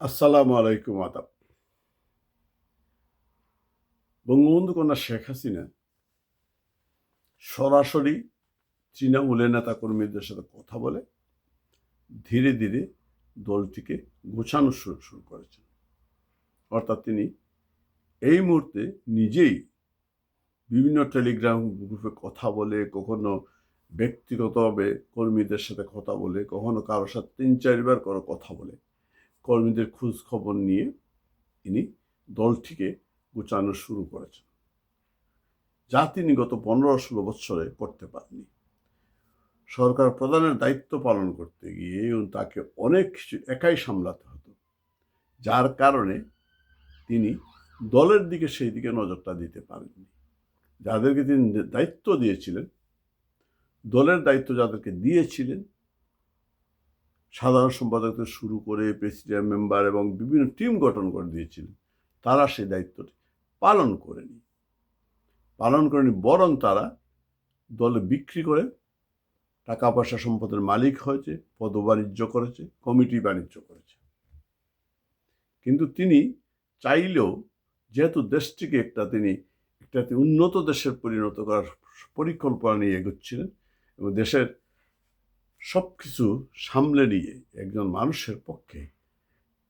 আসসালামু আলাইকুম, আদাব। বঙ্গবন্ধু কন্যা শেখ হাসিনা সরাসরি তৃণমূলের নেতা কর্মীদের সাথে কথা বলে ধীরে ধীরে দলটিকে গোছানো শুরু শুরু করেছেন। অর্থাৎ তিনি এই মুহূর্তে নিজেই বিভিন্ন টেলিগ্রাম গ্রুপে কথা বলে, কখনো ব্যক্তিগতভাবে কর্মীদের সাথে কথা বলে, কখনো কারোর সাথে তিন চারবার করে কথা বলে। কর্মীদের খোঁজ খবর নিয়ে তিনি দলটিকে গুছানো শুরু করেছেন। যা তিনি গত পনেরো ষোলো বৎসরে করতে পারেননি। সরকার প্রধানের দায়িত্ব পালন করতে গিয়ে তাকে অনেক কিছু একাই সামলাতে হতো। যার কারণে তিনি দলের দিকে সেই দিকে নজরটা দিতে পারেননি। যাদেরকে তিনি দায়িত্ব দিয়েছিলেন, দলের দায়িত্ব যাদেরকে দিয়েছিলেন সাধারণ সম্পাদক শুরু করে প্রেসিডেন্ট মেম্বার এবং বিভিন্ন টিম গঠন করে দিয়েছিলেন। তারা সেই দায়িত্বটি পালন করেনি। পালন করেনি বরং তারা দলে বিক্রি করে টাকা পয়সা সম্পদের মালিক হয়েছে, পদবাণিজ্য করেছে, কমিটি বাণিজ্য করেছে। কিন্তু তিনি চাইলেও যেহেতু দেশটিকে একটা তিনি একটা উন্নত দেশের পরিণত করার পরিকল্পনা নিয়ে এগোচ্ছিলেন এবং দেশের সব কিছু সামলে নিয়ে একজন মানুষের পক্ষে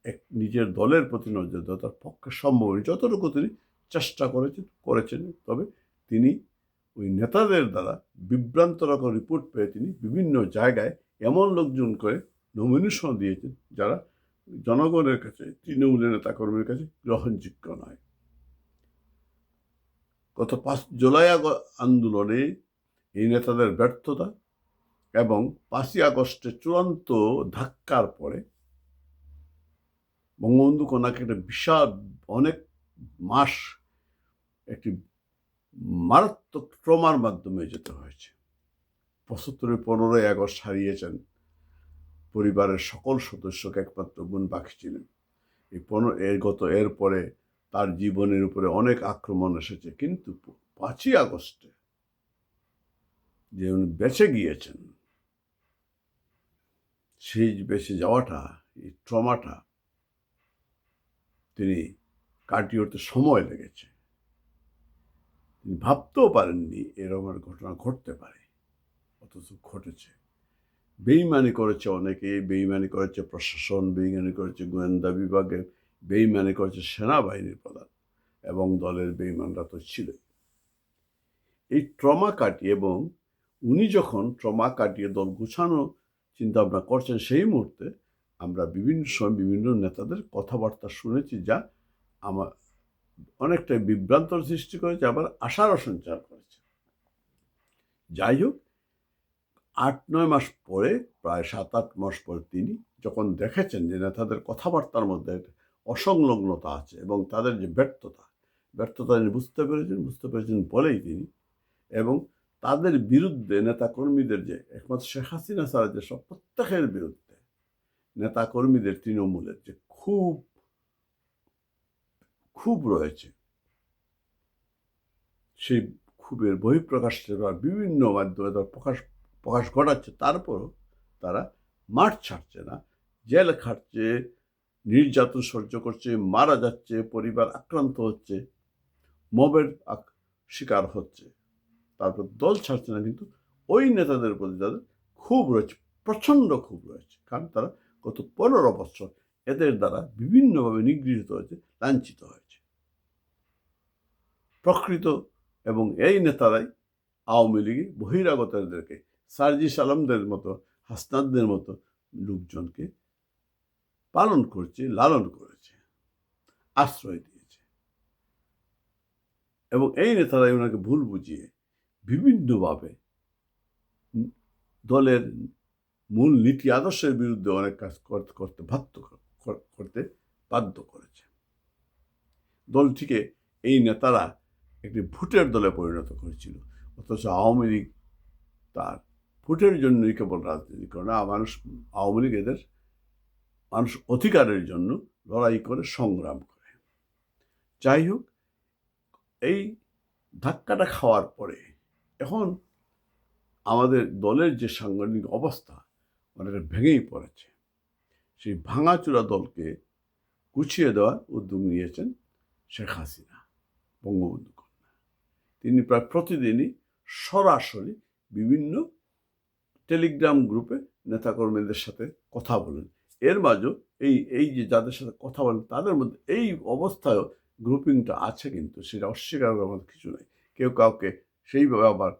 এক নিজের দলের প্রতি নজর দেওয়া তার পক্ষে সম্ভব। যতটুকু তিনি চেষ্টা করেছেন করেছেন, তবে তিনি ওই নেতাদের দ্বারা বিভ্রান্ত বিভ্রান্তরকর রিপোর্ট পেয়ে তিনি বিভিন্ন জায়গায় এমন লোকজন করে নমিনেশন দিয়েছেন যারা জনগণের কাছে, তৃণমূলের নেতাকর্মীর কাছে গ্রহণযোগ্য নয় গত পাঁচ জুলাই আন্দোলনে এই নেতাদের ব্যর্থতা এবং পাঁচই আগস্টে চূড়ান্ত ধাক্কার পরে বঙ্গবন্ধু কন্যাকে একটা বিশাল, অনেক মাস একটি মারাত্মক ট্রমার মাধ্যমে যেতে হয়েছে। পঁচাত্তরের পনেরোই আগস্ট হারিয়েছেন পরিবারের সকল সদস্যকে একমাত্র বোন বাকি ছিলেন। এই পনেরো, এর গত এরপরে তার জীবনের উপরে অনেক আক্রমণ এসেছে। কিন্তু পাঁচই আগস্টে যে উনি বেঁচে গিয়েছেন সেই বেঁচে যাওয়াটা, এই ট্রমাটা তিনি কাটিয়ে উঠতে সময় লেগেছে। তিনি ভাবতেও পারেননি এরকম ঘটনা ঘটতে পারে, অথচ ঘটেছে। বেইমানি করেছে অনেকে, বেইমানি করেছে প্রশাসন, বেইমানি করেছে গোয়েন্দা বিভাগের, বেইমানি করেছে সেনাবাহিনীর প্রধান এবং দলের বেইমানরা তো ছিল এই ট্রমা কাটিয়ে এবং উনি যখন ট্রমা কাটিয়ে দল গুছানো চিন্তা ভাবনা করছেন সেই মুহূর্তে আমরা বিভিন্ন সময় বিভিন্ন নেতাদের কথাবার্তা শুনেছি যা আমার অনেকটাই বিভ্রান্তর সৃষ্টি করেছে, আবার আশারও সঞ্চার করেছে। যাই হোক, আট, নয় মাস পরে, প্রায় সাত, আট মাস পরে তিনি যখন দেখেছেন যে নেতাদের কথাবার্তার মধ্যে অসংলগ্নতা আছে এবং তাদের যে ব্যর্থতা ব্যর্থতা তিনি বুঝতে পেরেছেন বুঝতে পেরেছেন বলেই তিনি এবং তাদের বিরুদ্ধে নেতা কর্মীদের যে, একমাত্র শেখ হাসিনা সারা যে সব প্রত্যেকের বিরুদ্ধে নেতা কর্মীদের তৃণমূলের যে খুব খুব রয়েছে, সেই ক্ষোভের বহিঃপ্রকাশ বিভিন্ন মাধ্যমে তারা প্রকাশ প্রকাশ ঘটাচ্ছে, তারপরও তারা মাঠ ছাড়ছে না, জেল খাটছে, নির্যাতন সহ্য করছে, মারা যাচ্ছে, পরিবার আক্রান্ত হচ্ছে, মবের শিকার হচ্ছে। তারপর দল ছাড়ছে না কিন্তু ওই নেতাদের প্রতি তাদের খুব রয়েছে, প্রচণ্ড খুব রয়েছে। কারণ তারা গত পনেরো বছর এদের দ্বারা বিভিন্নভাবে নিগৃহীত হয়েছে, লাঞ্ছিত হয়েছে। প্রকৃত এবং এই নেতারাই আওয়ামী লীগে বহিরাগতদেরকে সার্জি সালামদের মতো হাসনাদদের মতো লোকজনকে পালন করছে, লালন করেছে, আশ্রয় দিয়েছে। এবং এই নেতারাই ওনাকে ভুল বুঝিয়ে বিভিন্নভাবে দলের মূল নীতি আদর্শের বিরুদ্ধে অনেক কাজ করতে বাধ্য কর- করতে বাধ্য করেছে। দলটিকে এই নেতারা একটি ভোটের দলে পরিণত করেছিল। অথচ আওয়ামী লীগ তার ভোটের জন্যই কেবল রাজনীতি করে না, মানুষ, আওয়ামী লীগ এদের মানুষ অধিকারের জন্য লড়াই করে, সংগ্রাম করে। যাই হোক, এই ধাক্কাটা খাওয়ার পরে এখন আমাদের দলের যে সাংগঠনিক অবস্থা অনেকটা ভেঙেই পড়েছে। সেই ভাঙাচোরা দলকে গুছিয়ে দেওয়ার উদ্যোগ নিয়েছেন শেখ হাসিনা, বঙ্গবন্ধু কন্যা। তিনি প্রায় প্রতিদিনই সরাসরি বিভিন্ন টেলিগ্রাম গ্রুপে নেতাকর্মীদের সাথে কথা বলেন। এর মাঝেও এই এই যে যাদের সাথে কথা বলেন, তাদের মধ্যে এই অবস্থায়ও গ্রুপিংটা আছে কিন্তু, সেটা অস্বীকার কিছু নেই। কেউ কাউকে সেইভাবে আবার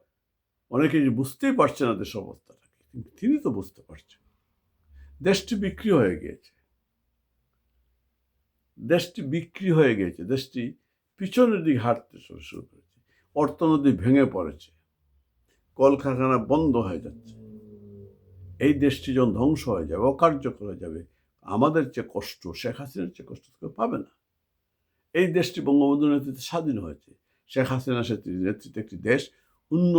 অনেকে বুঝতেই পারছে না দেশ অবস্থাটাকে কিন্তু তিনি তো বুঝতে পারছেন। দেশটি বিক্রি হয়ে গিয়েছে। দেশটি বিক্রি হয়ে গিয়েছে। দেশটি পিছনের দিকে হাঁটতে শুরু করেছে। অর্থনীতি ভেঙে পড়েছে। কলকারখানা বন্ধ হয়ে যাচ্ছে। এই দেশটি যখন ধ্বংস হয়ে যাবে, অকার্যকর হয়ে যাবে, আমাদের যে কষ্ট, শেখ হাসিনার যে কষ্ট কেউ পাবে না। এই দেশটি বঙ্গবন্ধুর নেতৃত্বে স্বাধীন হয়েছে। শেখ হাসিনা নেতৃত্বে একটি দেশ উন্ন,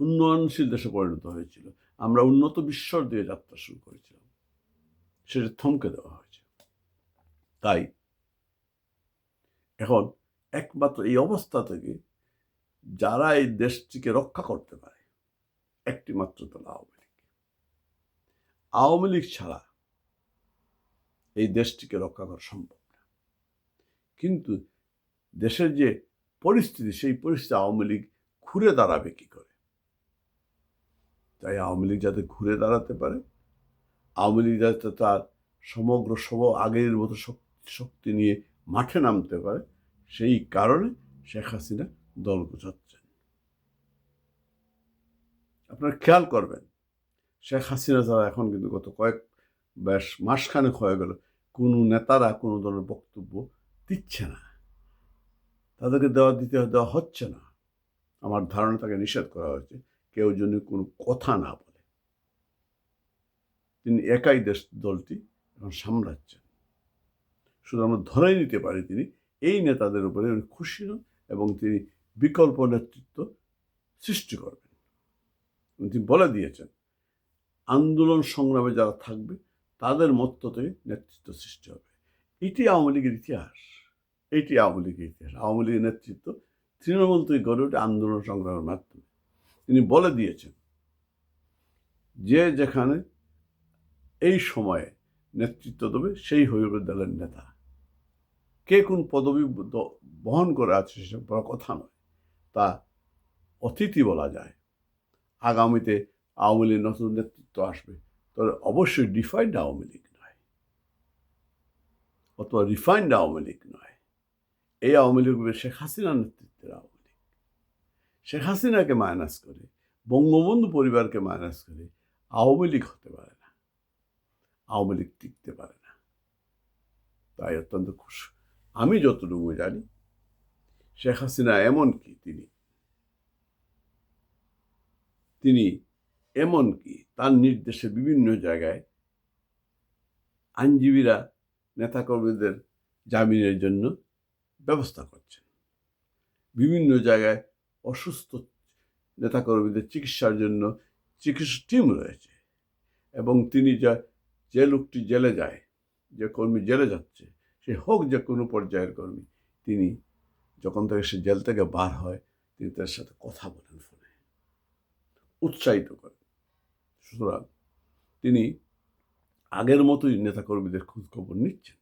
উন্নয়নশীল দেশে পরিণত হয়েছিল। আমরা উন্নত বিশ্বর দিয়ে যাত্রা শুরু করেছিলাম। সেটা থমকে দেওয়া হয়েছে। তাই এখন একমাত্র এই অবস্থা থেকে যারা এই দেশটিকে রক্ষা করতে পারে, একটি মাত্র দল আওয়ামী লীগ। আওয়ামী লীগ ছাড়া এই দেশটিকে রক্ষা করা সম্ভব না। কিন্তু দেশের যে পরিস্থিতি, সেই পরিস্থিতি আওয়ামী লীগ ঘুরে দাঁড়াবে কি করে? তাই আওয়ামী লীগ যাতে ঘুরে দাঁড়াতে পারে, আওয়ামী লীগ যাতে তার সমগ্র সব আগের মতো শক্তি নিয়ে মাঠে নামতে পারে, সেই কারণে শেখ হাসিনা দল গোছাচ্ছেন। আপনারা খেয়াল করবেন, শেখ হাসিনা যারা এখন কিন্তু গত কয়েক বেশ মাসখানেক হয়ে গেল, কোনো নেতারা কোনো দলের বক্তব্য দিচ্ছে না। তাদেরকে দেওয়া দিতে দেওয়া হচ্ছে না। আমার ধারণা তাকে নিষেধ করা হয়েছে। কেউ যেন কোনো কথা না বলে। তিনি একাই দেশ, দলটি এখন সামলাচ্ছেন শুধু আমরা ধরেই নিতে পারি তিনি এই নেতাদের উপরে উনি খুশি নন এবং তিনি বিকল্প নেতৃত্ব সৃষ্টি করবেন। তিনি বলে দিয়েছেন, আন্দোলন সংগ্রামে যারা থাকবে তাদের মধ্য থেকে নেতৃত্ব সৃষ্টি হবে। এটি আওয়ামী লীগের ইতিহাস। এটি আওয়ামী লীগের ইতিহাস। আওয়ামী লীগের নেতৃত্ব তৃণমূল থেকে গড়ে ওঠে আন্দোলন সংগ্রামের মাধ্যমে। তিনি বলে দিয়েছেন, যে যেখানে এই সময়ে নেতৃত্ব দেবে, সেই হয়ে উঠবে দলের নেতা। কে কোন পদবি বহন করে আছে সেসব বড় কথা নয়। তা অতিথি বলা যায়। আগামীতে আওয়ামী লীগ নতুন নেতৃত্ব আসবে। তবে অবশ্যই ডিফাইন্ড আওয়ামী লীগ নয়। অথবা রিফাইন্ড আওয়ামী লীগ নয়। এই আওয়ামী লীগ শেখ হাসিনার নেতৃত্বের আওয়ামী লীগ। শেখ হাসিনাকে মাইনাস করে, বঙ্গবন্ধু পরিবারকে মাইনাস করে আওয়ামী লীগ হতে পারে না। আওয়ামী লীগ টিকতে পারে না। তাই অত্যন্ত খুশি। আমি যতটুকু জানি, শেখ হাসিনা এমন কি তিনি? তিনি এমন কি? তার নির্দেশে বিভিন্ন জায়গায় আইনজীবীরা, নেতাকর্মীদের জামিনের জন্য ব্যবস্থা করছেন। বিভিন্ন জায়গায় অসুস্থ নেতাকর্মীদের চিকিৎসার জন্য চিকিৎসা টিম রয়েছে এবং তিনি যা যে লোকটি জেলে যায়, যে কর্মী জেলে যাচ্ছে, সে হোক যে কোনো পর্যায়ের কর্মী, তিনি যখন থেকে সে জেল থেকে বার হয়, তিনি তার সাথে কথা বলেন ফোনে। উৎসাহিত করেন। সুতরাং তিনি আগের মতোই নেতাকর্মীদের খোঁজখবর নিচ্ছেন।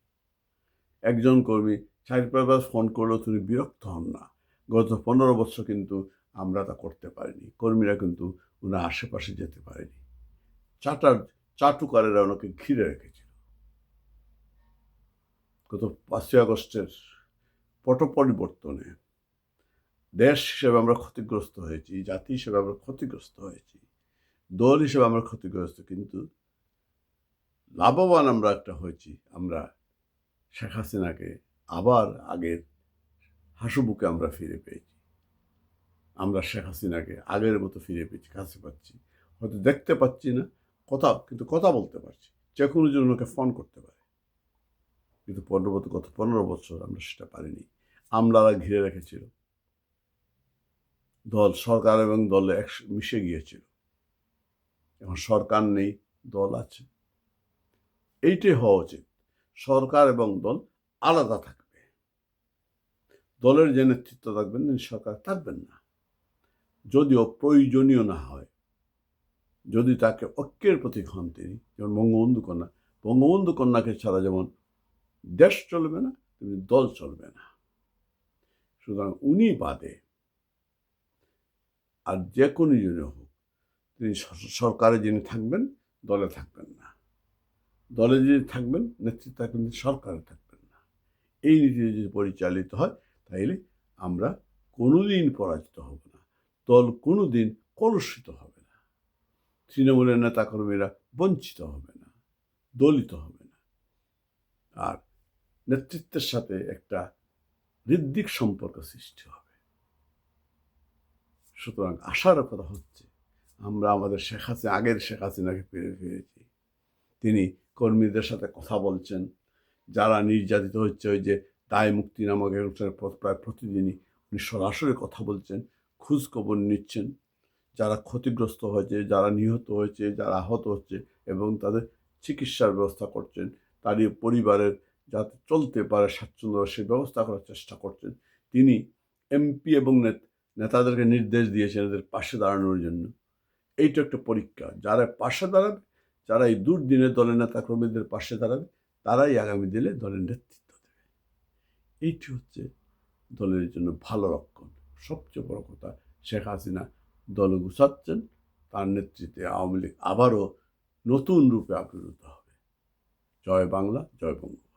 একজন কর্মী পাঁচবার ফোন করলেও তিনি বিরক্ত হন না। গত পনেরো বছর কিন্তু আমরা তা করতে পারিনি। কর্মীরা কিন্তু ওনার আশেপাশে যেতে পারেনি। চাটার, চাটুকারেরা ওনাকে ঘিরে রেখেছিল। গত পাঁচই আগস্টের পট পরিবর্তনে দেশ হিসেবে আমরা ক্ষতিগ্রস্ত হয়েছি, জাতি হিসেবে আমরা ক্ষতিগ্রস্ত হয়েছি, দল হিসেবে আমরা ক্ষতিগ্রস্ত, কিন্তু লাভবান আমরা একটা হয়েছি। আমরা শেখ হাসিনাকে আবার আগের হাসুবুকে আমরা ফিরে পেয়েছি। আমরা শেখ হাসিনাকে আগের মতো ফিরে পেয়েছি, কাছে পাচ্ছি। হয়তো দেখতে পাচ্ছি না, কথা, কিন্তু কথা বলতে পারছি। যে কোনো জন ওনাকে ফোন করতে পারে। কিন্তু পনেরো বছর গত পনেরো বছর আমরা সেটা পারিনি। আমলারা ঘিরে রেখেছিল। দল, সরকার এবং দলে এক মিশে গিয়েছিল। এখন সরকার নেই, দল আছে। এইটাই হওয়া উচিত। সরকার এবং দল আলাদা থাকবে দলের যে নেতৃত্ব থাকবেন তিনি সরকার থাকবেন না। যদিও প্রয়োজনীয় না হয়, যদি তাকে ঐক্যের প্রতীক হন তিনি, যেমন বঙ্গবন্ধু কন্যা, বঙ্গবন্ধু কন্যাকে ছাড়া যেমন দেশ চলবে না, তেমনি দল চলবে না। সুতরাং উনি বাদে আর যে কোনো জনে হোক, তিনি সরকারে যিনি থাকবেন, দলে থাকবেন না। দলে যিনি থাকবেন, নেতৃত্ব থাকবেন সরকারে থাকবেন না। এই নীতি যদি পরিচালিত হয় তাইলে আমরা কোনোদিন পরাজিত হব না। দল কোনোদিন কলুষিত হবে না। তৃণমূলের নেতাকর্মীরা বঞ্চিত হবে না, দলিত হবে না। আর নেতৃত্বের সাথে একটা হৃদ্দিক সম্পর্ক সৃষ্টি হবে। সুতরাং আশার কথা হচ্ছে আমরা আমাদের শেখ হাসিনা, আগের শেখ হাসিনাকে ফিরে ফিরেছি। তিনি কর্মীদের সাথে কথা বলছেন। যারা নির্যাতিত হচ্ছে ওই যে দায় মুক্তি নামক এক অনুষ্ঠানের পর- প্রায় প্রতিদিনই উনি সরাসরি কথা বলছেন, খোঁজ খবর নিচ্ছেন। যারা ক্ষতিগ্রস্ত হয়েছে, যারা নিহত হয়েছে, যারা আহত হচ্ছে এবং তাদের চিকিৎসার ব্যবস্থা করছেন, তারই পরিবারের যাতে চলতে পারে স্বাচ্ছন্দ্য, সে ব্যবস্থা করার চেষ্টা করছেন। তিনি এমপি এবং নেত- নেতাদেরকে নির্দেশ দিয়েছেন এদের পাশে দাঁড়ানোর জন্য। এইটা একটা পরীক্ষা। যারা পাশে দাঁড়াবে, যারা এই দুর্দিনে দলের নেতাকর্মীদের পাশে দাঁড়াবে, তারাই আগামী দিনে দলের নেতৃত্ব। এইটি হচ্ছে দলের জন্য ভালো লক্ষণ সবচেয়ে বড় কথা, শেখ হাসিনা দল গুছাচ্ছেন, তার নেতৃত্বে আওয়ামী লীগ আবারও নতুন রূপে আবির্ভূত হবে। জয় বাংলা, জয় বঙ্গ।